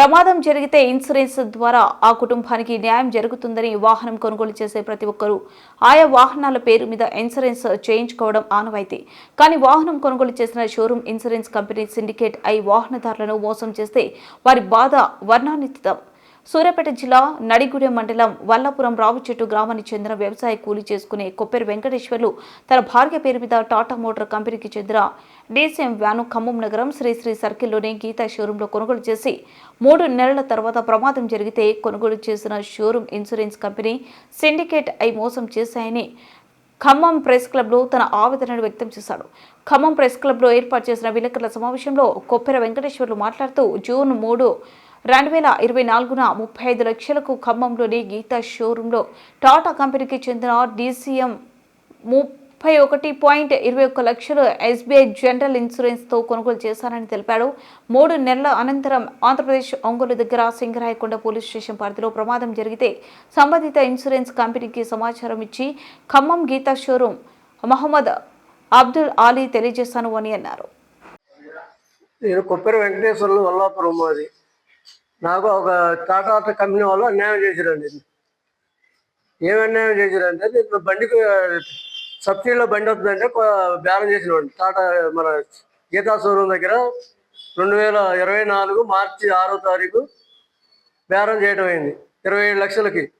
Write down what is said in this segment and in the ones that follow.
ప్రమాదం జరిగితే ఇన్సూరెన్స్ ద్వారా ఆ కుటుంబానికి న్యాయం జరుగుతుందని వాహనం కొనుగోలు చేసే ప్రతి ఒక్కరూ ఆయా వాహనాల పేరు మీద ఇన్సూరెన్స్ చేయించుకోవడం ఆనవాయితీ. కానీ వాహనం కొనుగోలు చేసిన షోరూమ్ ఇన్సూరెన్స్ కంపెనీ సిండికేట్ అయి వాహనదారులను మోసం చేస్తే వారి బాధ వర్ణానితం సూర్యాపేట జిల్లా నడిగూడెం మండలం వల్లాపురం రావుచెట్టు గ్రామానికి చెందిన వ్యవసాయ కూలీ చేసుకునే కొప్పెర వెంకటేశ్వర్లు తన భార్య పేరు మీద టాటా మోటార్ కంపెనీకి చెందిన డీసీఎం వ్యాను ఖమ్మం నగరం శ్రీశ్రీ సర్కిల్లోని గీతా షోరూంలో కొనుగోలు చేసి మూడు నెలల తర్వాత ప్రమాదం జరిగితే కొనుగోలు చేసిన షోరూం ఇన్సూరెన్స్ కంపెనీ సిండికేట్ అయి మోసం చేశాయని ఖమ్మం ప్రెస్ క్లబ్లో తన ఆవేదనను వ్యక్తం చేశాడు. ఖమ్మం ప్రెస్ క్లబ్లో ఏర్పాటు చేసిన విలేకరుల సమావేశంలో కొప్పెర వెంకటేశ్వర్లు మాట్లాడుతూ జూన్ మూడు రెండు వేల ఇరవై నాలుగున ముప్పై ఐదు లక్షలకు ఖమ్మంలోని గీతా షోరూంలో టాటా కంపెనీకి చెందిన డీసీఎం ముప్పై ఒకటి పాయింట్ ఇరవై ఒక్క లక్షలు ఎస్బీఐ జనరల్ ఇన్సూరెన్స్తో కొనుగోలు చేశారని తెలిపాడు. మూడు నెలల అనంతరం ఆంధ్రప్రదేశ్ ఒంగోలు దగ్గర సింగరాయకొండ పోలీస్ స్టేషన్ పరిధిలో ప్రమాదం జరిగితే సంబంధిత ఇన్సూరెన్స్ కంపెనీకి సమాచారం ఇచ్చి ఖమ్మం గీతా షోరూం మహమ్మద్ అబ్దుల్ ఆలీ తెలియజేశాను అని అన్నారు. నేను కొప్పరి వెంకటేశ్వర్లు వల్లాపురం అది నాకు ఒక టాటా కంపెనీ వాళ్ళు అన్యాయం చేశారండి. ఏమి అన్యాయం చేశారంటే నేను బండికి సబ్సిడీలో బండి వస్తుందంటే కొ- బేరం చేసినవాడిని టాటా మన గీతా షోరూమ్ దగ్గర రెండు వేల ఇరవై నాలుగు మార్చి ఆరో తారీఖు బేరం చేయడం అయింది ఇరవై ఏడు లక్షలకి.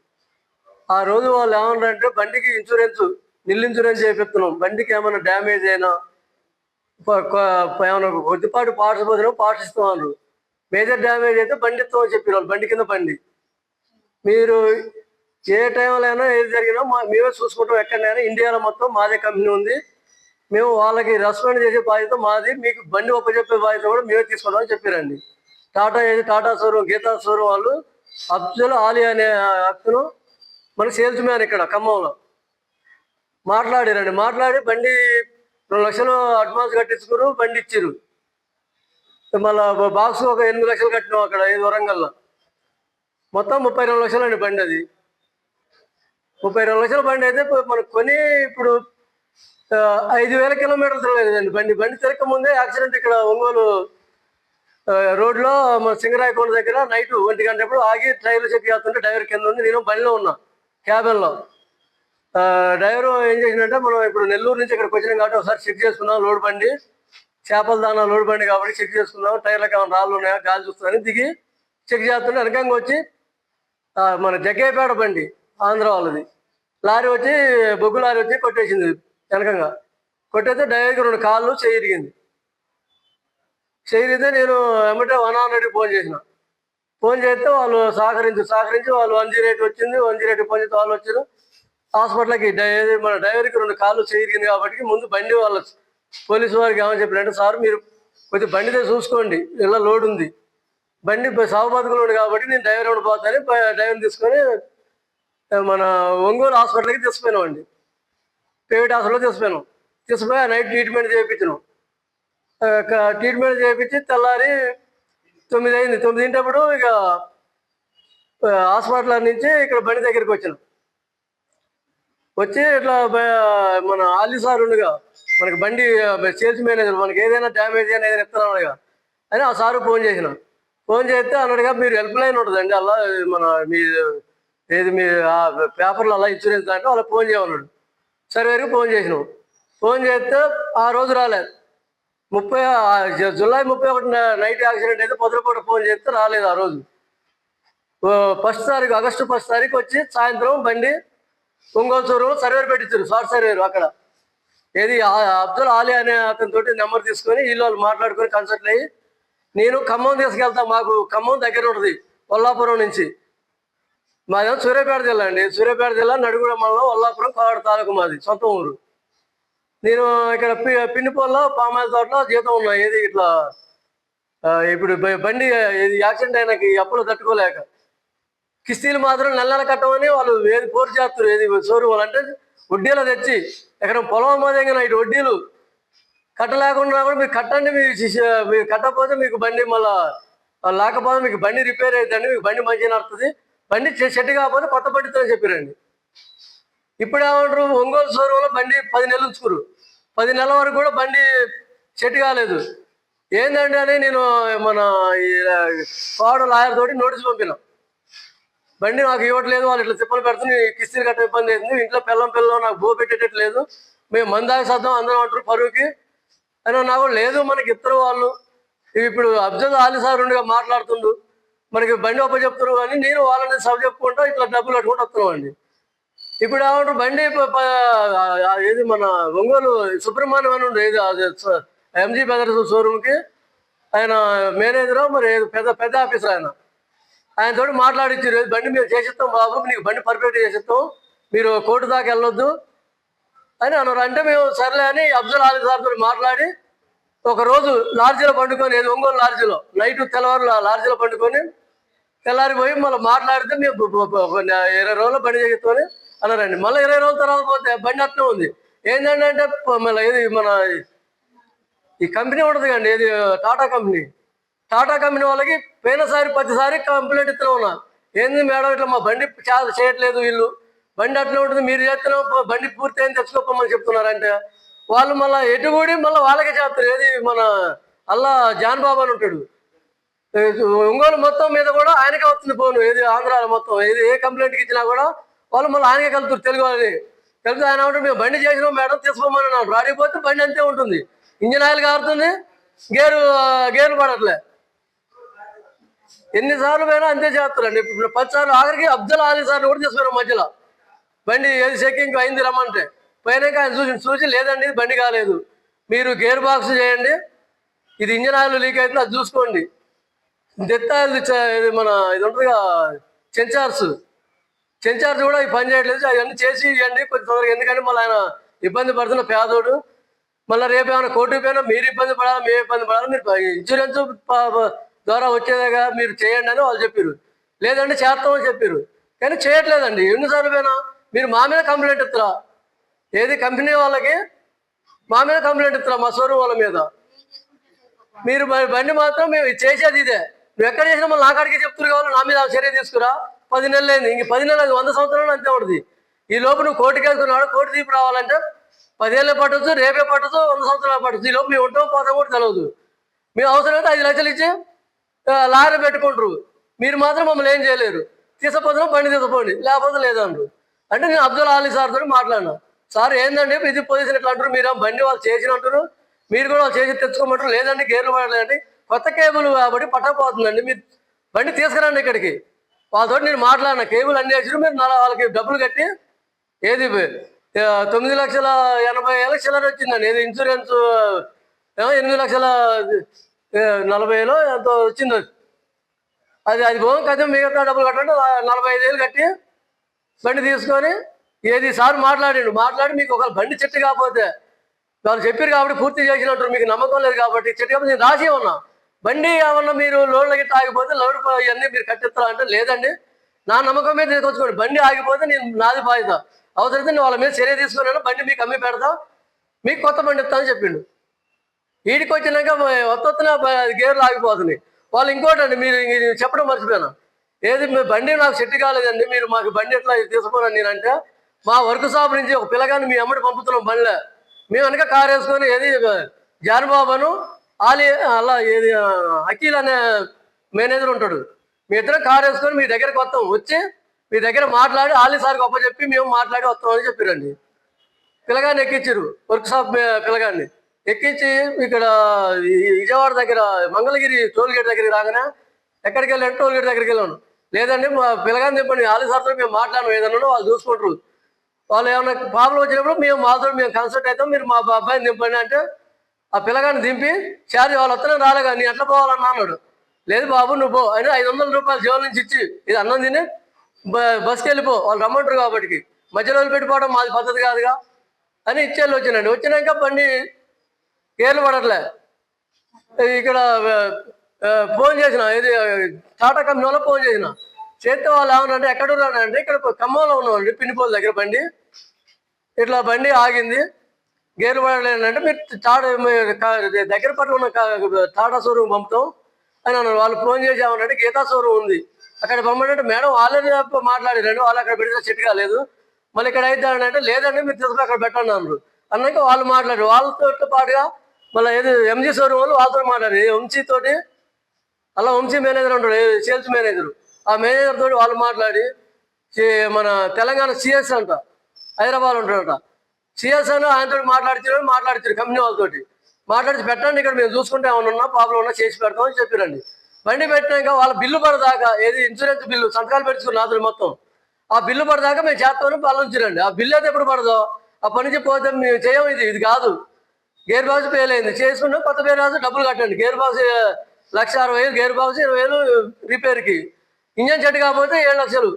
ఆ రోజు వాళ్ళు ఏమన్నారంటే బండికి ఇన్సూరెన్స్ నిల్ ఇన్సూరెన్స్ చేపిస్తున్నాం. బండికి ఏమైనా డ్యామేజ్ అయినా ఏమైనా కొద్దిపాటి పార్ట్స్ పోతున్నాం పార్ట్స్ ఇస్తామన్నారు మేజర్ డ్యామేజ్ అయితే బండి ఇస్తామని వాళ్ళు బండి కింద బండి. మీరు ఏ టైంలో అయినా ఏది జరిగినా మా మేమే చూసుకుంటాం ఎక్కడైనా. ఇండియాలో మొత్తం మాదే కంపెనీ ఉంది. మేము వాళ్ళకి రెస్పాండ్ చేసే బాధ్యత మాది. మీకు బండి ఒప్పచెప్పే బాధ్యత కూడా మేమే తీసుకుందామని చెప్పారండి. టాటా ఏది? టాటా షోరూమ్ గీతా షోరూమ్ వాళ్ళు అబ్దుల్ ఆలి అనే అతను మన సేల్స్ మ్యాన్ ఇక్కడ ఖమ్మంలో. మాట్లాడారండి. మాట్లాడి బండి రెండు లక్షలు అడ్వాన్స్ కట్టించుకున్నారు బండి ఇచ్చిర్రు. మళ్ళా బాక్స్ ఒక ఎనిమిది లక్షలు కట్టినాం అక్కడ ఐదు వరంగల్లో. మొత్తం ముప్పై రెండు లక్షలు అండి బండి అది. ముప్పై రెండు లక్షల బండి అయితే మనం మనకు కొని ఇప్పుడు ఐదు వేల కిలోమీటర్లు తిరగలేదండి బండి. బండి తిరగక ముందే యాక్సిడెంట్ ఇక్కడ ఒంగోలు రోడ్లో మన సింగరాయకొండ దగ్గర నైట్ ఒంటి గంటప్పుడు ఆగి ట్రైల్ చెక్ చేస్తుంటే డ్రైవర్ కింద ఉంది. నేను బండిలో ఉన్నా క్యాబిన్లో. డ్రైవర్ ఏం చేసిందంటే మనం ఇప్పుడు నెల్లూరు నుంచి ఇక్కడికి వచ్చినాం కాబట్టి ఒకసారి చెక్ చేసుకున్నాం లోడ్ బండి. చేపల దానా లోడ్ బండి కాబట్టి చెక్ చేసుకుందాం. టైర్లకు ఏమైనా రాళ్ళు ఉన్నాయా? గాలి చూస్తుందని దిగి చెక్ చేస్తుంటే వెనకంగా వచ్చి మన జగ్గయ్యపేట బండి ఆంధ్ర వాళ్ళది. లారీ వచ్చి బొగ్గు లారీ వచ్చి కొట్టేసింది వెనకంగా. కొట్టేస్తే డ్రైవర్కి రెండు కాళ్ళు చేయిరిగింది చేయిరిగితే నేను ఎమ్మటే వన్ హండ్రెడ్కి ఫోన్ చేసిన. ఫోన్ చేస్తే వాళ్ళు సహకరించి సహకరించి వాళ్ళు వన్ జీరో ఎయిట్ వచ్చింది. వన్ జీరో ఎయిట్ ఫోన్ చేస్తే వాళ్ళు వచ్చారు. హాస్పిటల్కి డై- మన డ్రైవర్కి రెండు కాళ్ళు చేయిరిగింది కాబట్టి ముందు బండి వాళ్ళు పోలీసు వారికి ఏమని చెప్పారంటే సార్ మీరు కొద్దిగా బండిదే చూసుకోండి ఇలా లోడ్ ఉంది. బండి సాగు బతుకులు ఉంది కాబట్టి నేను డ్రైవర్ ఎవరు పోతాను డ్రైవర్ తీసుకొని మన ఒంగోలు హాస్పిటల్కి తీసుకుపోయినామండి. ప్రైవేట్ హాస్పిటల్లో తీసుకుపోయినాం. తీసుకుపోయి నైట్ ట్రీట్మెంట్ చేయించినాం. ట్రీట్మెంట్ చేయించి తెల్లారి తొమ్మిది అయింది. తొమ్మిది తింటప్పుడు ఇక హాస్పిటల్ నుంచి ఇక్కడ బండి దగ్గరికి వచ్చినాం. వచ్చి ఇట్లా మన ఆలీ సార్ ఉండగా మనకి బండి సేల్స్ మేనేజర్ మనకి ఏదైనా డ్యామేజ్ అయినా ఏదైనా ఇస్తున్నాడుగా అని ఆ సారు ఫోన్ చేసిన. ఫోన్ చేస్తే అన్నట్టుగా మీరు హెల్ప్ లైన్ ఉంటుందండి అలా మన మీ ఏది మీ ఆ పేపర్లో అలా ఇన్సూరెన్స్ అంటే అలా ఫోన్ చేయమన్నాడు. సర్వేకి ఫోన్ చేసినాం. ఫోన్ చేస్తే ఆ రోజు రాలేదు ముప్పై జూలై ముప్పై ఒకటి నైట్ యాక్సిడెంట్ అయితే పొద్దుపూట ఫోన్ చేస్తే రాలేదు ఆ రోజు. ఫస్ట్ తారీఖు ఆగస్టు ఫస్ట్ తారీఖు వచ్చి సాయంత్రం బండి ఒంగోలు షోరూమ్ సర్వేర్ పెట్టించారు షార్ట్ సర్వేరు అక్కడ. ఏది? అబ్దుల్ ఆలీ అనే అతని తోటి నెంబర్ తీసుకొని వీళ్ళు వాళ్ళు మాట్లాడుకొని కన్సల్ట్ అయ్యి నేను ఖమ్మం తీసుకెళ్తా మాకు ఖమ్మం దగ్గర ఉంటుంది కొల్లాపురం నుంచి. మాదేమో సూర్యాపేట జిల్లా అండి. సూర్యాపేట జిల్లా నడుగుడ మండలం వల్లాపురం కోవాడ తాలూకు మాది సొంత ఊరు. నేను ఇక్కడ పి పిన్నిపోల్లో పామాయిల తోటలో జీతం ఉన్నా ఏది ఇట్లా ఇప్పుడు బండి ఏది యాక్సిడెంట్ అయినాక అప్పులు తట్టుకోలేక. కిస్తీలు మాత్రం నెల నెల కట్టమని వాళ్ళు ఏది పోరు చేస్తారు ఏది షోరూమ్ అంటే వడ్డీలో తెచ్చి ఎక్కడ పొలం మాదేగా ఇటు వడ్డీలు కట్టలేకుండా కూడా మీరు కట్టండి మీరు మీరు కట్టకపోతే మీకు బండి మళ్ళీ లేకపోతే మీకు బండి రిపేర్ అవుతుంది మీకు బండి మంచిగా నడుతుంది బండి చెట్టు కాకపోతే కొత్త బండితో చెప్పారండి. ఇప్పుడు ఏమంటారు ఒంగోలు షోరూంలో బండి పది నెలలు ఉంచుకురు పది నెలల వరకు కూడా బండి సెట్ కాలేదు. ఏంటంటే అని నేను మన ఈ కోడ లాయర్ తోటి నోటీస్ పంపిన. బండి నాకు ఇవ్వట్లేదు వాళ్ళు ఇట్లా తిప్పలు పెడుతుంది కిస్తీలు కట్ట ఇబ్బంది అవుతుంది ఇంట్లో పిల్లం పిల్లం నాకు బో పెట్టేటట్లేదు మేము మందాయి సర్దాం అందరం అంటారు పరువుకి. అని నాకు లేదు మనకి ఇద్దరు వాళ్ళు. ఇప్పుడు అబ్జల్ ఆలి సార్ మాట్లాడుతుండు. మనకి బండి ఒప్ప చెప్తారు కానీ నేను వాళ్ళని సభ చెప్పుకుంటా ఇట్లా డబ్బులు కట్టుకుంటూ వస్తున్నాం అండి ఇప్పుడు ఏమంటారు బండి ఏది మన ఒంగోలు సుబ్రహ్మణ్యం అని ఉండే అది ఎంజీ బ్రదర్స్ షోరూమ్కి. ఆయన మేనేజర్ మరి పెద్ద పెద్ద ఆఫీసర్ ఆయన? ఆయన తోడు మాట్లాడిచ్చారు. బండి మేము చేసిస్తాం బాబు నీకు బండి పర్ఫెక్ట్ చేసిస్తాం. మీరు కోర్టు దాకా వెళ్ళొద్దు అని అన్నారు. అంటే మేము సర్లే అని అబ్దుల్ ఆలీ సార్తో మాట్లాడి ఒక రోజు పండుకొని ఏది ఒంగోలు లార్జీలో నైట్ తెల్లవారు లార్జీలో పండుకొని తెల్లారిపోయి మళ్ళీ మాట్లాడితే మేము ఇరవై రోజులు బండి చేస్తామని అన్నారండి. మళ్ళీ ఇరవై రోజుల తర్వాత పోతే బండి అట్లే ఉంది. ఏంటంటే అంటే మళ్ళీ ఇది మన ఈ కంపెనీ ఉంటుంది కండి ఏది టాటా కంపెనీ. టాటా కంపెనీ వాళ్ళకి పోయినసారి పదిసారి కంప్లైంట్ ఇస్తూనే ఉన్నా. ఏంది మేడం ఇట్లా మా బండి చాలా చేయట్లేదు వీళ్ళు? బండి అట్లా ఉంటుంది మీరు చేస్తున్నాం బండి పూర్తి అయింది తెచ్చుకోమని చెప్తున్నారంటే. వాళ్ళు మళ్ళీ ఎటు మళ్ళీ వాళ్ళకే చేస్తారు. ఏది మన అల్లా జాన్ బాబు అని ఉంటాడు. ఒంగోలు మొత్తం మీద కూడా ఆయనకే వస్తుంది ఫోన్. ఏది ఆంధ్రాలో మొత్తం ఏది ఏ కంప్లైంట్కి ఇచ్చినా కూడా వాళ్ళు మళ్ళీ ఆయనకే కలుపుతారు తెలుగు వాళ్ళని. కలిపి ఆయన ఉంటే మేము బండి చేసినాం మేడం తీసుకోమని అన్నాడు రాడిపోతే బండి అంతే ఉంటుంది. ఇంజిన్ ఆయిల్ కారుతుంది గేరు గేర్లు పడట్లే. ఎన్నిసార్లు పోయినా అంతే చేస్తారండి. ఇప్పుడు పది సార్లు ఆఖరికి అబ్దుల్ ఆలీ సార్ని కూడా తీసుకున్నాం మధ్యలో. బండి ఏది చెక్కింగ్ అయింది రమ్మంటే. పోయినాక ఆయన చూసి చూసి లేదండి ఇది బండి కాలేదు. మీరు గేర్ బాక్స్ చేయండి. ఇది ఇంజన్ ఆయిల్ లీక్ అయితే అది చూసుకోండి. దెత్తాయిల్ ఇది మన ఇది ఉంటుందిగా చెంచార్స్. చెంచార్స్ కూడా ఈ పని చేయట్లేదు. అవన్నీ చేసి ఇవ్వండి కొంచెం తొందరగా. ఎందుకంటే మళ్ళీ ఆయన ఇబ్బంది పడుతున్న పేదోడు. మళ్ళీ రేపు ఏమైనా కోర్టుకు పోయినా మీరు ఇబ్బంది పడాలి మేము ఇబ్బంది పడాలి మీరు ఇన్సూరెన్స్ ద్వారా వచ్చేదేగా మీరు చేయండి అని వాళ్ళు చెప్పారు లేదంటే చేస్తామని చెప్పారు కానీ చేయట్లేదండి. ఎన్నిసార్లు పోయినా మీరు మా మీద కంప్లైంట్ ఇస్తారా ఏది కంపెనీ వాళ్ళకి? మా మీద కంప్లైంట్ ఇస్తారా మా షోరూమ్ వాళ్ళ మీద? మీరు మరి బండి మాత్రం మేము ఇది చేసేది ఇదే. నువ్వు ఎక్కడ చేసినా మళ్ళీ నా కాడికి చెప్తున్నారు కావాలి. నా మీద చర్య తీసుకురా. పది నెలలు అయింది. ఇంక పది నెలలు వంద సంవత్సరాలు అంతే ఉంటుంది ఈ లోపు నువ్వు కోర్టుకి వెళ్తున్నాడు కోర్టు తీపి రావాలంటే పదేళ్ళే పట్టచ్చు రేపే పట్టచ్చు వంద సంవత్సరాలు పట్టచ్చు ఈ లోపు మేము ఉంటాం పోతాం కూడా తెలియదు మేము అవసరమైతే ఐదు లక్షలు ఇచ్చి లారీ పెట్టుకుంటారు. మీరు మాత్రం మమ్మల్ని ఏం చేయలేరు. తీసుకుపోతున్నా బండి తీసుకుపోండి. లేకపోతే లేదన్నారు అంటే నేను అబ్దుల్ ఆలీ సార్ తోటి మాట్లాడినా. సార్ ఏందండి ఇది పొజిషన్ ఇట్లా అంటారు మీరు బండి వాళ్ళు చేసిన అంటారు మీరు కూడా వాళ్ళు చేసి తెచ్చుకోమంటారు లేదండి గేర్లు పడలేదండి కొత్త కేబుల్ కాబట్టి పట్టకపోతుందండి. మీరు బండి తీసుకురండి ఇక్కడికి. వాళ్ళతో నేను మాట్లాడిన. కేబుల్ అన్ని వేసి మీరు వాళ్ళకి డబ్బులు కట్టి ఏది తొమ్మిది లక్షల ఎనభై ఏళ్ళ చిల్లర వచ్చిందండి. ఏది? ఇన్సూరెన్స్ ఎనిమిది లక్షల నలభైలో నలభై వేలు ఎంతో వచ్చింది. అది. అది అది కదా మిగతా డబ్బులు కట్టండి నలభై ఐదు వేలు కట్టి బండి తీసుకొని ఏది సార్ మాట్లాడిండు. మాట్లాడి మీకు ఒక బండి చెట్టు కాకపోతే వాళ్ళు చెప్పారు కాబట్టి పూర్తి చేసినట్టు మీకు నమ్మకం లేదు కాబట్టి చెట్టు కాబట్టి నేను రాసి ఉన్నా. బండి ఏమన్నా మీరు లోడ్లకి గిట్ట ఆగిపోతే లోడ్ ఇవన్నీ మీరు కట్టిస్తారా అంటే లేదండి. నా నమ్మకం మీద తీసుకొచ్చుకోండి. బండి ఆగిపోతే నేను నాది బాధ్యత అవసరమైతే నేను వాళ్ళ మీద చర్య తీసుకున్నాను. బండి మీకు అమ్మి పెడతా. మీకు కొత్త బండి ఇస్తానని చెప్పిండు. వీడికి వచ్చినాక ఒత్తొత్తున గేర్లు ఆగిపోతున్నాయి. వాళ్ళు ఇంకోటి అండి మీరు చెప్పడం మర్చిపోయాను. ఏది మీ బండి నాకు సెట్ కాలేదండి మీరు మాకు బండి ఎట్లా తీసుకోనని నేనంటే మా వర్క్ షాప్ నుంచి ఒక పిల్లగాని మీ అమ్మడి పంపుతున్నాం బండిలో. మేము వెనక కారు వేసుకొని ఏది జానబాబును ఆలి అలా ఏది అఖిల్ అనే మేనేజర్ ఉంటాడు. మీ ఇద్దరం కారు వేసుకొని మీ దగ్గరకు వస్తాం. వచ్చి మీ దగ్గర మాట్లాడి ఆలి సార్ గొప్ప చెప్పి మేము మాట్లాడి వస్తామని చెప్పారండి. పిల్లగాన్ని ఎక్కించారు వర్క్ షాప్ పిల్లగాన్ని. ఎక్కించి ఇక్కడ ఈ విజయవాడ దగ్గర మంగళగిరి టోల్ గేట్ దగ్గరికి రాగానే ఎక్కడికి వెళ్ళాను? టోల్ గేట్ దగ్గరికి వెళ్ళాను. లేదండి మా పిల్లగాని చెప్పండి ఆలి సార్తో మేము మాట్లాడము ఏదన్నా వాళ్ళు చూసుకుంటారు. వాళ్ళు ఏమైనా ప్రాబ్లం వచ్చినప్పుడు మేము మాతో మేము కన్సల్ట్ అవుతాం మీరు మా అబ్బాయిని దింపండి అంటే ఆ పిల్లగాని దింపి చార్జ్ వాళ్ళు వస్తున్నా రాలేగా నీ ఎట్లా పోవాలన్నా? అన్నాడు. లేదు బాబు నువ్వు పో అయినా ఐదు వందల రూపాయలు జోల నుంచి ఇచ్చి ఇది అన్నం తిని బ- బస్కి వెళ్ళిపో వాళ్ళు రమ్మంటారు కాబట్టి. మధ్యలో పెట్టుకోవడం మాది పద్ధతి కాదుగా అని ఇచ్చేళ్ళు వచ్చినండి వచ్చినాక బండి గేర్లు పడట్లే ఇక్కడ ఫోన్ చేసిన ఇది టాటా కంపెనీ వాళ్ళు ఫోన్ చేసిన. చేస్తే వాళ్ళు ఏమనంటే ఎక్కడ ఉన్నారంటే ఇక్కడ ఖమ్మంలో ఉన్నామండి పిన్నిపోల్ దగ్గర బండి. ఇట్లా బండి ఆగింది. గేర్లు పడలేదంటే మీరు టాటా మీ దగ్గర పట్ల ఉన్న టాటా షోరూమ్ పంపుతాం అని అన్నారు. వాళ్ళు ఫోన్ చేసి ఏమనంటే గీతా షోరూమ్ ఉంది. అక్కడ పంపడంటే మేడం ఆల్రెడీ మాట్లాడారండి వాళ్ళు అక్కడ పెడితే సెట్ కాలేదు. మళ్ళీ ఇక్కడ అయితే అంటే లేదండి మీరు తీసుకుని అక్కడ పెట్టండి అన్నారు. అన్నాక వాళ్ళు మాట్లాడారు. వాళ్ళతో పాటుగా మళ్ళీ ఏది ఎంజీ షోరూమ్ వాళ్ళు వాళ్ళతో మాట్లాడి వంశీ తోటి అలా వంశీ మేనేజర్ ఉంటాడు సేల్స్ మేనేజర్ ఆ మేనేజర్ తోటి వాళ్ళు మాట్లాడి మన తెలంగాణ సిఎస్ అంట హైదరాబాద్ ఉంటాడట. సిఎస్ అని ఆయనతో మాట్లాడించారు మాట్లాడించారు కంపెనీ వాళ్ళతోటి మాట్లాడి పెట్టండి ఇక్కడ మేము చూసుకుంటే ఏమైనా ఉన్నా ప్రాబ్లం ఉన్నా చేసి పెడతామని చెప్పారండి. బండి పెట్టినాక వాళ్ళ బిల్లు పడదాకా ఏది ఇన్సూరెన్స్ బిల్లు సంతకాలు పెట్టుకున్నారు అతను మొత్తం. ఆ బిల్లు పడదాకా మేము చేస్తామని పాలించారండి ఆ బిల్లు అయితే ఎప్పుడు పడదో? ఆ పని చెప్పి పోతే మేము చేయం ఇది ఇది కాదు. గేర్ బాక్స్ ఫెయిల్ అయింది. చేసుకున్నాం కొత్త గేర్ బాక్స్ డబ్బులు కట్టండి గేర్ బాక్స్ లక్ష అరవై వేలు గేర్ బాక్స్ ఇరవై వేలు రిపేర్కి ఇంజన్ చెట్టు కాకపోతే ఏడు లక్షలు.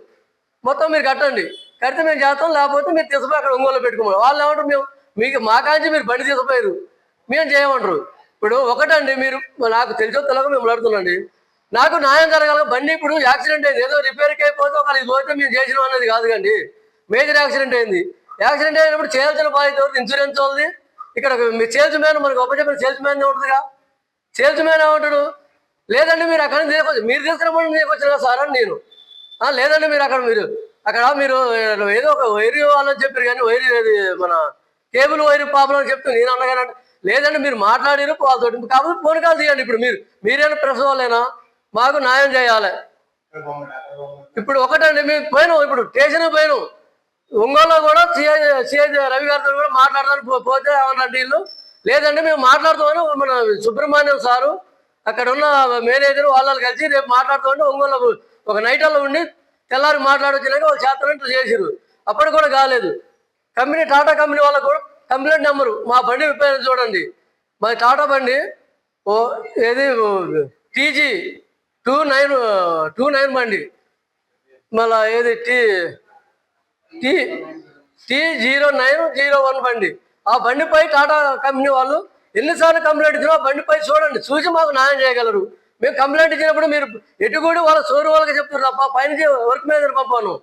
మొత్తం మీరు కట్టండి. కడితే మేము చేస్తాం లేకపోతే మీరు తీసుకుపోయి అక్కడ ఒంగోలు పెట్టుకోమని. వాళ్ళు ఏమంటారు మేము మీకు మా కాంచి మీరు బండి తీసుకుపోయారు. మేము చేయమంటారు. ఇప్పుడు ఒకటండి మీరు నాకు తెలిసో తెలియక మేము అడుగుతున్నాండి. నాకు న్యాయం జరగాలి బండి ఇప్పుడు యాక్సిడెంట్ అయింది. ఏదో రిపేర్కి అయిపోతే ఒక ఇది పోతే మేము చేసినాం అనేది కాదు కండి. మేజర్ యాక్సిడెంట్ అయింది. యాక్సిడెంట్ అయినప్పుడు చేయాల్సిన బాధ్యత ఇన్సూరెన్స్ వాళ్ళది. ఇక్కడ మీ సేల్స్ మ్యాన్ మనకు ఒప్పచెప్పిన సేల్స్ మ్యాన్ ఉంటుందిగా సేల్స్ మ్యాన్ ఏమంటాడు? లేదండి మీరు అక్కడ తీసుకొచ్చి మీరు తీసుకురమ్మని తీసుకొచ్చిన సార్ అని నేను. లేదండి మీరు అక్కడ మీరు అక్కడ మీరు ఏదో ఒక వైర్ వాళ్ళని చెప్పారు కానీ వైర్ మన కేబుల్ వైర్ ప్రాబ్లం అని చెప్తే నేను అన్నగానంటే లేదండి మీరు మాట్లాడిన వాళ్ళతో కాబట్టి ఫోన్ కాల్ తీయండి ఇప్పుడు మీరు. మీరేనా ప్రెస్ వాళ్ళేనా? మాకు న్యాయం చేయాలి. ఇప్పుడు ఒకటండి మేము పోయినాం ఇప్పుడు స్టేషన్ పోయినాం. ఒంగోలులో కూడా సిఐ సిఐ రవి గారితో కూడా మాట్లాడతాను. పోతే ఏమన్నారంటే వీళ్ళు లేదండి మేము మాట్లాడుతామని మన సుబ్రహ్మణ్యం సారు అక్కడ ఉన్న మేనేజర్ వాళ్ళు కలిసి రేపు మాట్లాడుతామంటే ఒంగోలు ఒక నైట్ అలా ఉండి తెల్లారి మాట్లాడొచ్చినాక వాళ్ళు చేస్తానంటూ చేసిరు అప్పటి కూడా కాలేదు. కంపెనీ టాటా కంపెనీ వాళ్ళకు కూడా కంప్లైంట్ నెంబరు. మా బండి విప్పారని చూడండి. మా టాటా బండి ఓ ఏది TG two nine two nine బండి. మళ్ళీ ఏది T T T zero nine zero one బండి. ఆ బండిపై టాటా కంపెనీ వాళ్ళు ఎన్నిసార్లు కంప్లైంట్ ఇచ్చినా ఆ బండిపై చూడండి చూసి మాకు న్యాయం చేయగలరు. మేము కంప్లైంట్ ఇచ్చినప్పుడు మీరు ఎటుగూడి వాళ్ళ సోరు వాళ్ళకి చెప్తున్నారు తప్ప పైన వర్క్ మేనేజర్ పంపాను.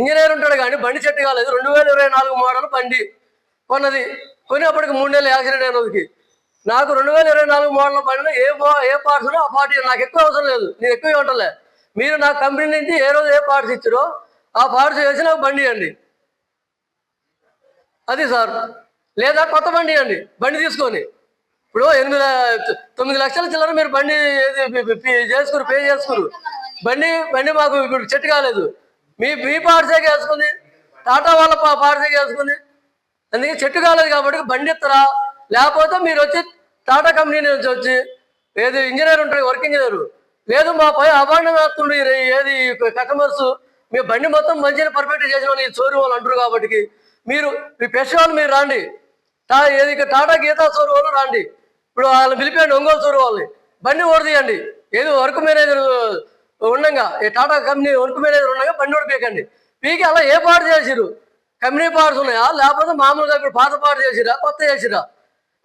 ఇంజనీర్ ఉంటాడు కానీ బండి సెట్ కాలేదు. రెండు వేల ఇరవై నాలుగు మోడల్ బండి కొన్నది. కొనేప్పటికి మూడు నెలలు యాక్సిడెంట్ అయిన రోజుకి. నాకు రెండు వేల ఇరవై నాలుగు మోడల్ బండిలో ఏ ఏ పార్ట్స్ ఆ పార్టీ నాకు ఎక్కువ అవసరం లేదు. నేను ఎక్కువ ఉంటలే మీరు నా కంపెనీ నుంచి ఏ రోజు ఏ పార్ట్స్ ఇచ్చారో ఆ పార్ట్స్ వేసి నాకు బండి ఇవ్వండి అది సార్. లేదా కొత్త బండి ఇవ్వండి బండి తీసుకొని. ఇప్పుడు ఎనిమిది తొమ్మిది లక్షల చిల్లర మీరు బండి ఏది చేసుకురు పే చేసుకురు. బండి బండి మాకు ఇప్పుడు చెట్టు కాలేదు. మీ మీ పార్సేకి వేసుకుంది టాటా వాళ్ళ పా- వేసుకుంది అందుకే చెట్టు కాలేదు కాబట్టి బండి ఇస్తారా లేకపోతే మీరు వచ్చి టాటా కంపెనీ నుంచి వచ్చి ఏది ఇంజనీర్ ఉంటాడు వర్క్ ఇంజనీర్. లేదు మా పై అభాండం వేస్తుండ్రు ఏది కస్టమర్స్. మీ బండి మొత్తం మంచిగా పర్ఫెక్ట్ చేసిన వాళ్ళు ఈ చోరు వాళ్ళు అంటారు కాబట్టి మీరు మీ ఫెస్టివల్ మీరు రాండి. టా ఏది టాటా గీతా చోరు వాళ్ళు రాండి. ఇప్పుడు వాళ్ళని పిలిపేయండి ఒంగోలు చోరు వాళ్ళని. బండి ఓడదీయండి ఏదో వర్క్ మేనేజర్ ఉండగా ఈ టాటా కంపెనీ వర్క్ మేనేజర్ ఉండగా బండి ఓడి పీకి అలా ఏ పాటు చేసిరు కంపెనీ పార్ట్స్ ఉన్నాయా? లేకపోతే మామూలుగా ఇప్పుడు పాత పాటు చేసిరా కొత్త చేసిరా